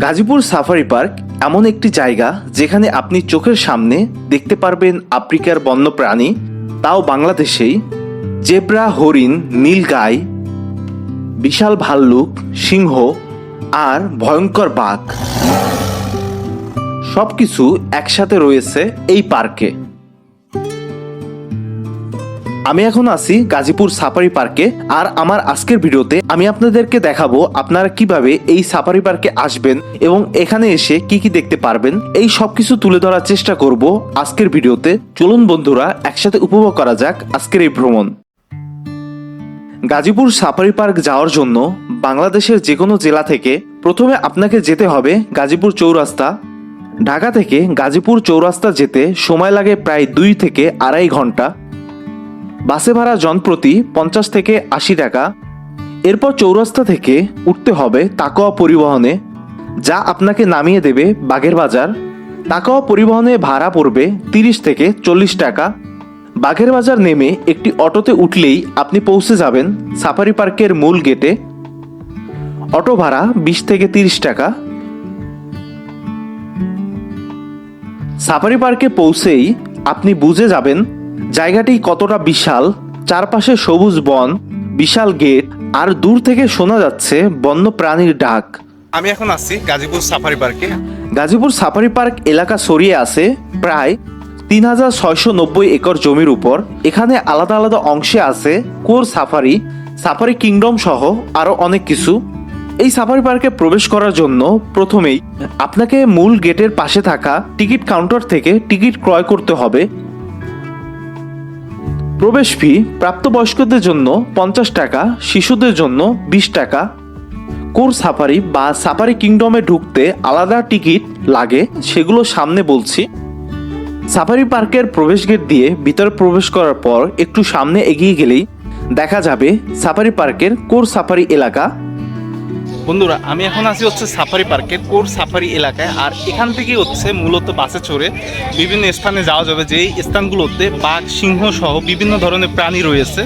Gazipur safari park এমন একটি জায়গা যেখানে আপনি চোখের সামনে দেখতে পারবেন আফ্রিকার বন্যপ্রাণী, তাও বাংলাদেশেই। জেব্রা, হরিণ নীল গাই বিশাল ভাল্লুক, সিংহ আর ভয়ঙ্কর বাঘ। সবকিছু একসাথে রয়েছে এই পার্কে। আমি এখন আছি গাজীপুর সাফারি পার্কে, আর আমার আজকের ভিডিওতে আমি আপনাদেরকে দেখাবো আপনারা কীভাবে এই সাফারি পার্কে আসবেন এবং এখানে এসে কি কি দেখতে পারবেন। এই সবকিছু তুলে ধরার চেষ্টা করব আজকের ভিডিওতে। চলুন বন্ধুরা, একসাথে উপভোগ করা যাক আজকের এই ভ্রমণ। গাজীপুর সাফারি পার্ক যাওয়ার জন্য বাংলাদেশের যে কোনো জেলা থেকে প্রথমে আপনাকে যেতে হবে গাজীপুর চৌরাস্তা। ঢাকা থেকে গাজীপুর চৌরাস্তা যেতে সময় লাগে প্রায় দুই থেকে আড়াই ঘণ্টা। বাসে ভাড়া জনপ্রতি পঞ্চাশ থেকে আশি টাকা। এরপর চৌরাস্তা থেকে উঠতে হবে তাকোয়া পরিবহনে, যা আপনাকে নামিয়ে দেবে বাগের বাজার। তাকোয়া পরিবহনে ভাড়া পড়বে তিরিশ থেকে চল্লিশ টাকা। বাঘের বাজার নেমে একটি অটোতে উঠলেই আপনি পৌঁছে যাবেন সাফারি পার্কের মূল গেটে। অটো ভাড়া বিশ থেকে তিরিশ টাকা। সাফারি পার্কে পৌঁছেই আপনি বুঝে যাবেন জায়গাটি কতটা বিশাল চারপাশে সবুজ বন বিশাল গেট আর দূর থেকে শোনা যাচ্ছে বন্য প্রাণীর ডাক। আমি এখন আসছি গাজীপুর সাফারি পার্কে। গাজীপুর সাফারি পার্ক এলাকা ছড়িয়ে আছে প্রায় তিন হাজার ছয়শো নব্বই একর জমির উপর। এখানে আলাদা আলাদা অংশে আছে কোর সাফারি সাফারি কিংডম সহ আরও অনেক কিছু। এই সাফারি পার্কে প্রবেশ করার জন্য প্রথমেই আপনাকে মূল গেটের পাশে থাকা টিকিট কাউন্টার থেকে টিকিট ক্রয় করতে হবে। প্রবেশ ফি প্রাপ্তবয়স্কদের জন্য পঞ্চাশ টাকা, শিশুদের জন্য বিশ টাকা। কোর সাফারি বা সাফারি কিংডমে ঢুকতে আলাদা টিকিট লাগে সেগুলো সামনে বলছি। সাফারি পার্কের প্রবেশ গেট দিয়ে ভিতরে প্রবেশ করার পর একটু সামনে এগিয়ে গেলেই দেখা যাবে সাফারি পার্কের কোর সাফারি এলাকা বন্ধুরা, আমি এখন আছি হচ্ছে সাফারি পার্কের কোর সাফারি এলাকায়, আর এখান থেকে হচ্ছে মূলত বাসে চড়ে বিভিন্ন স্থানে যাওয়া যাবে, যেই স্থানগুলোতে বাঘ, সিংহ সহ বিভিন্ন ধরনের প্রাণী রয়েছে।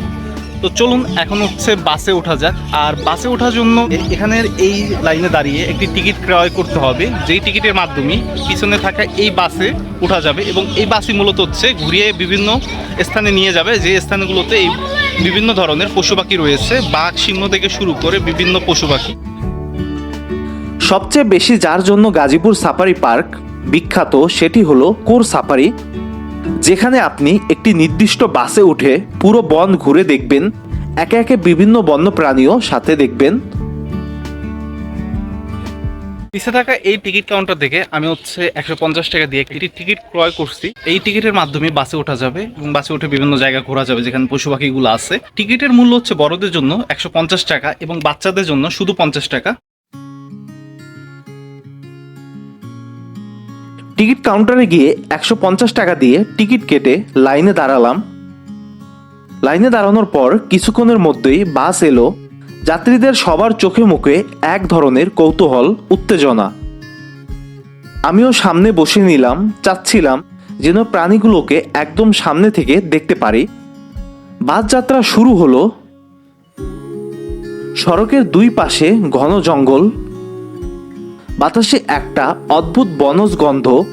তো চলুন এখন হচ্ছে বাসে ওঠা যাক, আর বাসে ওঠার জন্য এখানের এই লাইনে দাঁড়িয়ে একটি টিকিট ক্রয় করতে হবে, যেই টিকিটের মাধ্যমে পিছনে থাকা এই বাসে ওঠা যাবে, এবং এই বাসই মূলত হচ্ছে ঘুরিয়ে বিভিন্ন স্থানে নিয়ে যাবে, যে স্থানগুলোতে এই বিভিন্ন ধরনের পশু পাখি রয়েছে, বাঘ, সিংহ থেকে শুরু করে বিভিন্ন পশু পাখি। সবচেয়ে বেশি যার জন্য গাজীপুর সাফারি পার্ক বিখ্যাত সেটি হলো কোর সাফারি, যেখানে আপনি একটি নির্দিষ্ট বাসে উঠে পুরো বন ঘুরে দেখবেন, একে একে বিভিন্ন বন্য প্রাণীও সাথে দেখবেন। পিছিয়ে থাকা এই টিকিট কাউন্টার থেকে আমি হচ্ছে একশো পঞ্চাশ টাকা দিয়ে একটি টিকিট ক্রয় করছি। এই টিকিটের মাধ্যমে বাসে ওঠা যাবে এবং বাসে উঠে বিভিন্ন জায়গা ঘোরা যাবে যেখানে পশু পাখিগুলো আছে। টিকিটের মূল্য হচ্ছে বড়দের জন্য একশো পঞ্চাশ টাকা এবং বাচ্চাদের জন্য শুধু পঞ্চাশ টাকা। টিকিট কাউন্টারে গিয়ে একশো পঞ্চাশ টাকা দিয়ে টিকিট কেটে লাইনে দাঁড়ালাম। লাইনে দাঁড়ানোর পর কিছুক্ষণের মধ্যেই বাস এলো। যাত্রীদের সবার চোখে মুখে এক ধরনের কৌতূহল, উত্তেজনা। আমিও সামনে বসে নিলাম, চাচ্ছিলাম যেন প্রাণীগুলোকে একদম সামনে থেকে দেখতে পারি। বাস যাত্রা শুরু হলো। সড়কের দুই পাশে ঘন জঙ্গল বাতাসে একটা অদ্ভুত বনজ গন্ধ।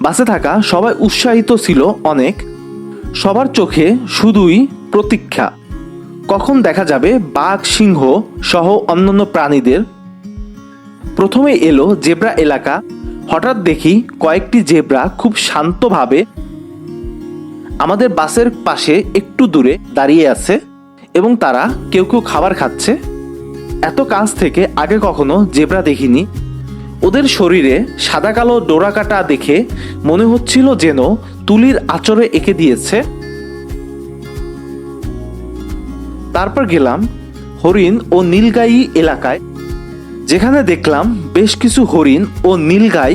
বাসে থাকা সবাই উৎসাহিত ছিল অনেক। সবার চোখে শুধুই প্রতীক্ষা। কখন দেখা যাবে বাঘ, সিংহ সহ অন্যান্য প্রাণীদের? প্রথমে এলো জেব্রা এলাকা। হঠাৎ দেখি কয়েকটি জেব্রা খুব শান্তভাবে আমাদের বাসের পাশে একটু দূরে দাঁড়িয়ে আছে এবং তারা কেউ কেউ খাবার খাচ্ছে। এত কাছ থেকে আগে কখনো জেব্রা দেখিনি। ওদের শরীরে সাদা কালো ডোরা কাটা দেখে মনে হচ্ছিল যেন তুলির আচরে এঁকে দিয়েছে। তারপর গেলাম হরিণ ও নীলগাই এলাকায়, যেখানে দেখলাম বেশ কিছু হরিণ ও নীলগাই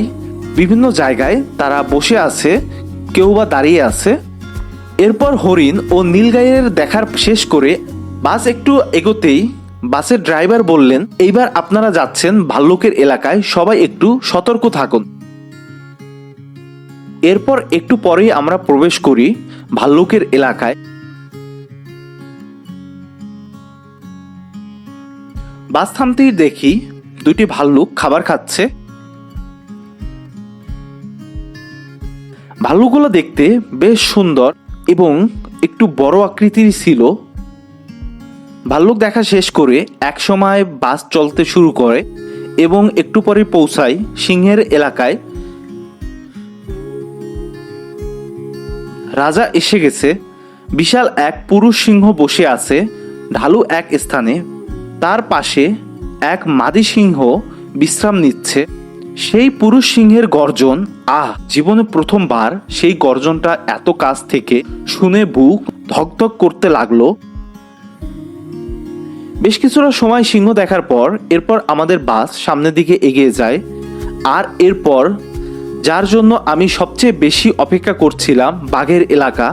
বিভিন্ন জায়গায় তারা বসে আছে, কেউ বা দাঁড়িয়ে আছে। এরপর হরিণ ও নীলগাইয়ের দেখার শেষ করে বাস একটু এগোতেই বাসের ড্রাইভার বললেন, এইবার আপনারা যাচ্ছেন ভাল্লুকের এলাকায়, সবাই একটু সতর্ক থাকুন। এরপর একটু পরেই আমরা প্রবেশ করি ভাল্লুকের এলাকায়। বাস থামতেই দেখি দুটি ভাল্লুক খাবার খাচ্ছে। ভাল্লুকগুলো দেখতে বেশ সুন্দর এবং একটু বড় আকৃতির ছিল। ভাল্লুক দেখা শেষ করে একসময় বাস চলতে শুরু করে এবং একটু পরে পৌঁছায় সিংহের এলাকায়। রাজা এসে গেছে। বিশাল এক পুরুষ সিংহ বসে আছে ঢালু এক স্থানে। তার পাশে এক মাদি সিংহ বিশ্রাম নিচ্ছে। সেই পুরুষ সিংহের গর্জন, আহ, জীবনে প্রথমবার সেই গর্জনটা এত কাছ থেকে শুনে বুক ধকধক করতে লাগল। বেশ কিছুটা সময় সিংহ দেখার পর, এরপর আমাদের বাস সামনের দিকে এগিয়ে যায়। আর এরপর, যার জন্য আমি সবচেয়ে বেশি অপেক্ষা করছিলাম, বাঘের এলাকা।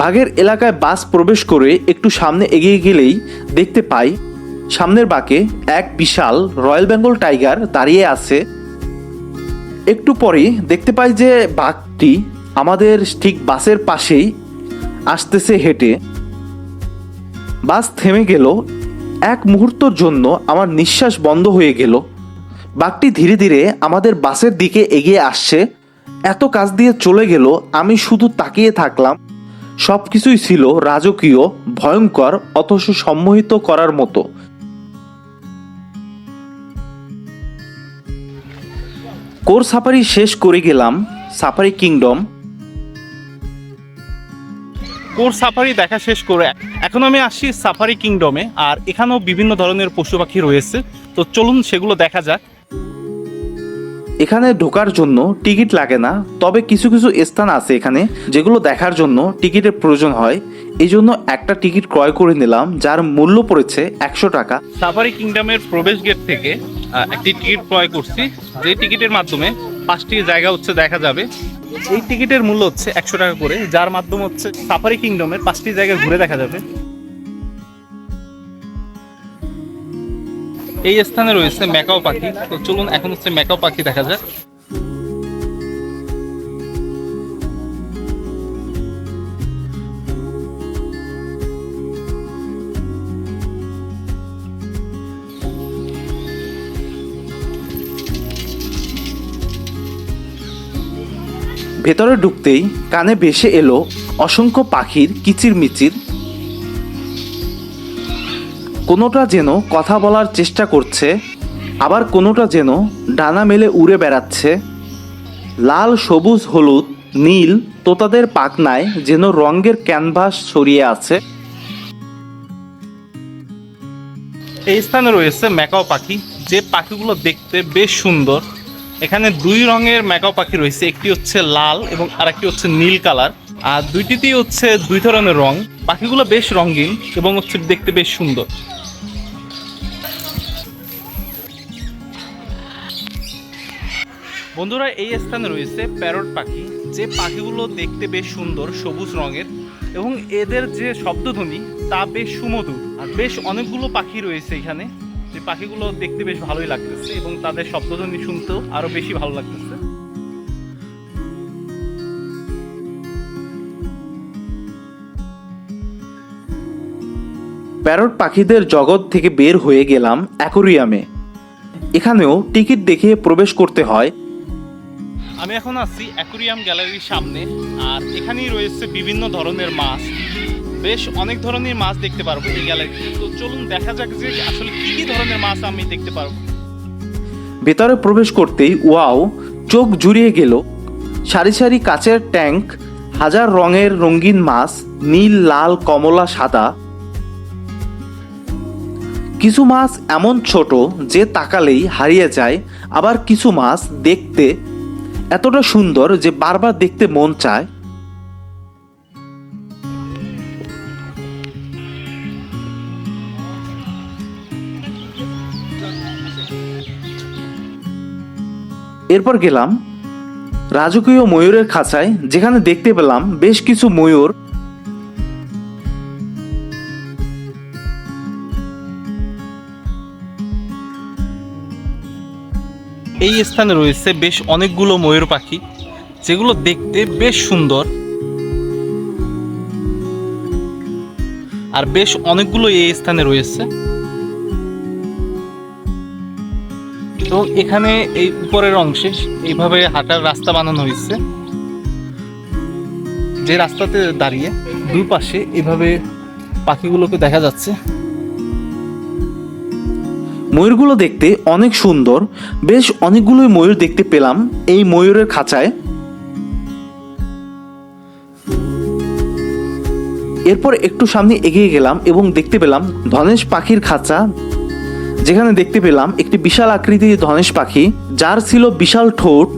বাঘের এলাকায় বাস প্রবেশ করে একটু সামনে এগিয়ে গেলেই দেখতে পাই, সামনের বাঁকে এক বিশাল রয়্যাল বেঙ্গল টাইগার দাঁড়িয়ে আছে। একটু পরে দেখতে পাই যে বাঘটি আমাদের ঠিক বাসের পাশেই আসতেছে হেঁটে। বাস থেমে গেল। এক মুহূর্তর জন্য আমার নিঃশ্বাস বন্ধ হয়ে গেল। বাঘটি ধীরে ধীরে আমাদের বাসের দিকে এগিয়ে আসছে। এত কাজ দিয়ে চলে গেল, আমি শুধু তাকিয়ে থাকলাম। সব কিছুই ছিল রাজকীয়, ভয়ঙ্কর, অথচ সম্মোহিত করার মতো। কোর সাফারি শেষ করে গেলাম, সাফারি কিংডম। কোর সাফারি দেখা শেষ করে এখন আমি আসছি সাফারি কিংডমে, আর এখানেও বিভিন্ন ধরনের পশু পাখি রয়েছে। তো চলুন সেগুলো দেখা যাক। এখানে ঢোকার জন্য টিকিট লাগে না, তবে কিছু কিছু স্থান আছে এখানে যেগুলো দেখার জন্য টিকিটের প্রয়োজন হয়। এই জন্য একটা টিকিট ক্রয় করে নিলাম, যার মূল্য পড়েছে একশো টাকা। সাফারি কিংডমের প্রবেশ গেট থেকে একটি টিকিট ক্রয় করছি। যে টিকিটের মাধ্যমে পাঁচটি জায়গা হচ্ছে দেখা যাবে। এই টিকিটের মূল্য হচ্ছে একশো টাকা করে, যার মাধ্যম হচ্ছে সাফারি কিংডমের পাঁচটি জায়গায় ঘুরে দেখা যাবে। এই স্থানে রয়েছে ম্যাকাও পাখি। তো চলুন, এখন হচ্ছে ম্যাকাও পাখি দেখা যাক। ভেতরে ঢুকতেই কানে ভেসে এলো অসংখ্য পাখির কিচিরমিচির। কোনোটা যেন কথা বলার চেষ্টা করছে, আবার কোনোটা যেন ডানা মেলে উড়ে বেড়াচ্ছে। লাল, সবুজ, হলুদ, নীল তোতাদের পাখনায় যেন রঙের ক্যানভাস ছড়িয়ে আছে। এই স্থানে রয়েছে ম্যাকাও পাখি। যে পাখিগুলো দেখতে বেশ সুন্দর। এখানে দুই রঙের ম্যাকাও পাখি রয়েছে, একটি হচ্ছে লাল এবং আরেকটি হচ্ছে নীল কালার। আর দুইটিতেই হচ্ছে দুই ধরনের রং। পাখিগুলো বেশ রঙিন এবং হচ্ছে দেখতে বেশ সুন্দর। বন্ধুরা, এই স্থানে রয়েছে প্যারট পাখি। যে পাখিগুলো দেখতে বেশ সুন্দর, সবুজ রঙের এবং এদের যে শব্দধ্বনি তা বেশ সুমধুর। আর বেশ অনেকগুলো পাখি রয়েছে এখানে। যে পাখিগুলো দেখতে বেশ ভালোই লাগতেছে এবং তাদের শব্দধ্বনি শুনতেও আরও বেশি ভালো লাগতেছে। প্যারট পাখিদের জগৎ থেকে বের হয়ে গেলাম অ্যাকোরিয়ামে। এখানেও টিকিট দেখে প্রবেশ করতে হয়। আমি এখন আছি অ্যাকোরিয়াম গ্যালারির সামনে আর এখানেই রয়েছে বিভিন্ন ধরনের মাছ। বেশ অনেক ধরনের মাছ দেখতে পারব এই গ্যালারিতে তো চলুন দেখা যাক যে আসলে কি কি ধরনের মাছ আমি দেখতে পারব। ভেতরে প্রবেশ করতেই ওয়াও, চোখ জুড়িয়ে গেল। সারি সারি কাচের ট্যাঙ্ক, হাজার রঙের রঙিন মাছ, নীল, লাল, কমলা, সাদা। কিছু মাছ এমন ছোট যে তাকালেই হারিয়ে যায়, আবার কিছু মাছ দেখতে এতটা সুন্দর যে বারবার দেখতে মন চায়। এরপর গেলাম রাজকীয় ময়ূরের খাঁচায়, যেখানে দেখতে পেলাম বেশ কিছু ময়ূর। এই স্থানে রয়েছে বেশ অনেকগুলো ময়ূর পাখি, যেগুলো দেখতে বেশ সুন্দর। আর বেশ অনেকগুলো এই স্থানে রয়েছে। তো এখানে এই উপরের অংশে এইভাবে হাঁটার রাস্তা বানানো হয়েছে। যে রাস্তাতে দাঁড়িয়ে দুই পাশে এভাবে পাখিগুলোকে দেখা যাচ্ছে। ময়ূরগুলো দেখতে অনেক সুন্দর। বেশ অনেকগুলোই ময়ূর দেখতে পেলাম এই ময়ূরের খাঁচায়। এরপর একটু সামনে এগিয়ে গেলাম এবং দেখতে পেলাম ধনেশ পাখির খাঁচা। যেখানে দেখতে পেলাম একটি বিশাল আকৃতির ধনেশ পাখি, যার ছিল বিশাল ঠোঁট,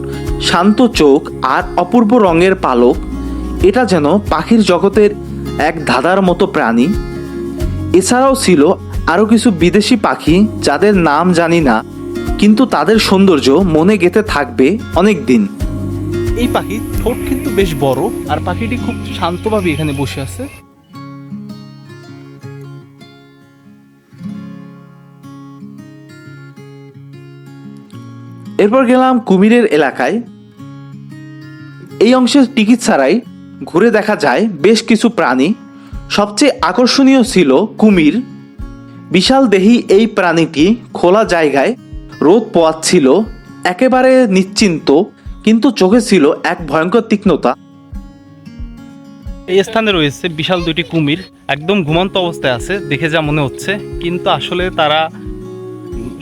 শান্ত চোখ আর অপূর্ব রঙের পালক। এটা যেন পাখির জগতের এক ধাঁধার মতো প্রাণী। এছাড়াও ছিল আরও কিছু বিদেশি পাখি, যাদের নাম জানি না, কিন্তু তাদের সৌন্দর্য মনে গেঁথে থাকবে অনেক দিন এই পাখি ঠোঁট কিন্তু বেশ বড়, আর পাখিটি খুব শান্তভাবে এখানে বসে আছে। এরপর গেলাম কুমিরের এলাকায়। এই অংশের টিকিট ছাড়াই ঘুরে দেখা যায় বেশ কিছু প্রাণী। সবচেয়ে আকর্ষণীয় ছিল কুমির। বিশাল দেহি এই প্রাণীটি খোলা জায়গায় রোদ পোয়াচ্ছিল, একেবারে নিশ্চিন্ত, কিন্তু চোখে ছিল এক ভয়ঙ্কর তীক্ষ্ণতা। এই স্থানে রয়েছে বিশাল দুটি কুমির, একদম ঘুমন্ত অবস্থায় আছে, দেখে যা মনে হচ্ছে, কিন্তু আসলে তারা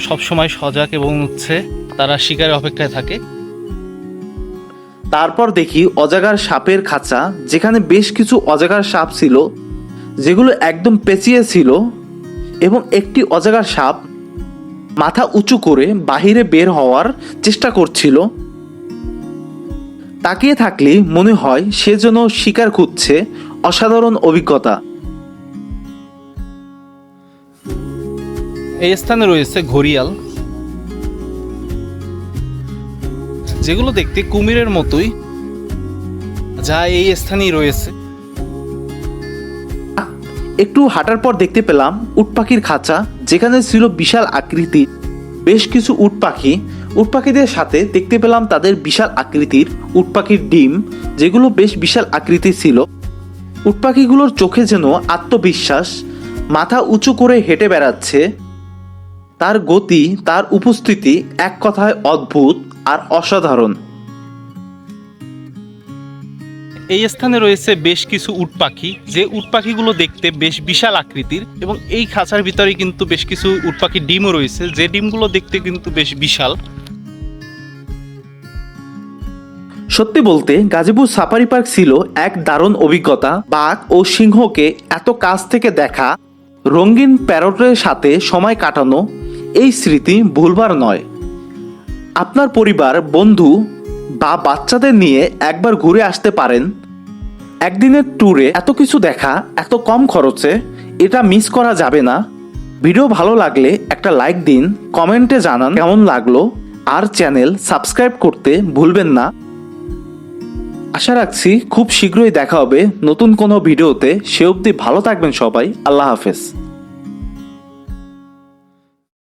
সবসময় সজাগ এবং হচ্ছে তারা শিকারের অপেক্ষায় থাকে। তারপর দেখি অজাগার সাপের খাঁচা যেখানে বেশ কিছু অজাগার সাপ ছিল যেগুলো একদম পেঁচিয়ে ছিল এবং একটি অজাগার সাপ মাথা উঁচু করে বাহিরে বের হওয়ার চেষ্টা করছিল। তাকিয়ে থাকলে মনে হয় সে যেন শিকার খুঁজছে অসাধারণ অভিজ্ঞতা। এই স্থানে রয়েছে ঘড়িয়াল। যেগুলো দেখতে কুমিরের মতোই। যা এই স্থানেই রয়েছে। একটু হাঁটার পর দেখতে পেলাম উট পাখির খাঁচা, যেখানে ছিল বিশাল আকৃতি। বেশ কিছু উট পাখি। উট পাখিদের সাথে দেখতে পেলাম তাদের বিশাল আকৃতির উট পাখির ডিম, যেগুলো বেশ বিশাল আকৃতির ছিল। উট পাখিগুলোর চোখে যেন আত্মবিশ্বাস, মাথা উঁচু করে হেঁটে বেড়াচ্ছে। তার গতি, তার উপস্থিতি এক কথায় অদ্ভুত। আর অসাধারণ। এই স্থানে রয়েছে বেশ কিছু উট পাখি যে উট পাখিগুলো দেখতে বেশ বিশাল আকৃতির এবং এই খাঁচার ভিতরে কিন্তু বেশ কিছু উট পাখির ডিমও রয়েছে যে ডিমগুলো দেখতে কিন্তু বেশ বিশাল। সত্যি বলতে গাজীপুর সাফারি পার্ক ছিল এক দারুণ অভিজ্ঞতা। বাঘ ও সিংহকে এত কাছ থেকে দেখা রঙিন প্যারটের সাথে সময় কাটানো এই স্মৃতি ভুলবার নয়। আপনার পরিবার, বন্ধু বা বাচ্চাদের নিয়ে একবার ঘুরে আসতে পারেন। একদিনের ট্যুরে এত কিছু দেখা, এত কম খরচে এটা মিস করা যাবে না। ভিডিও ভালো লাগলে একটা লাইক দিন কমেন্টে জানান কেমন লাগল। আর চ্যানেল সাবস্ক্রাইব করতে ভুলবেন না। আশা রাখছি খুব শীঘ্রই দেখা হবে নতুন কোনো ভিডিওতে। সে অবধি ভালো থাকবেন সবাই। আল্লাহ হাফেজ।